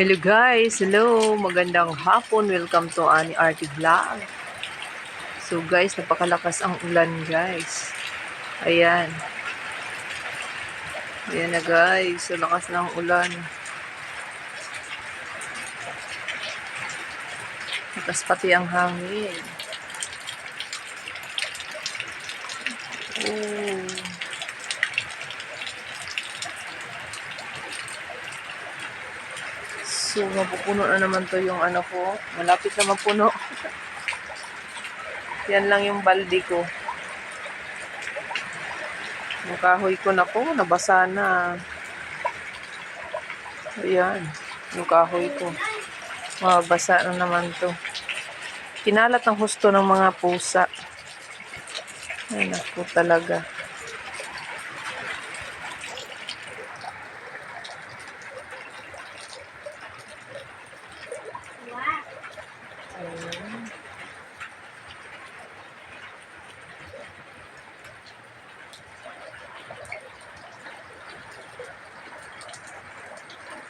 Hello guys, hello, magandang hapon, welcome to Ani Arty Vlog. So guys, napakalakas ang ulan guys. Ayan. Ayan na guys, so lakas ng ulan. Lakas pati ang hangin. Oh. So, mapupuno na naman to yung ano ko. Malapit na mapuno. Yan lang yung balde ko. Yung kahoy ko na po, nabasa na. Ayan, yung kahoy ko. Mabasa na naman to. Kinalat ang husto ng mga pusa. Ay, naku talaga.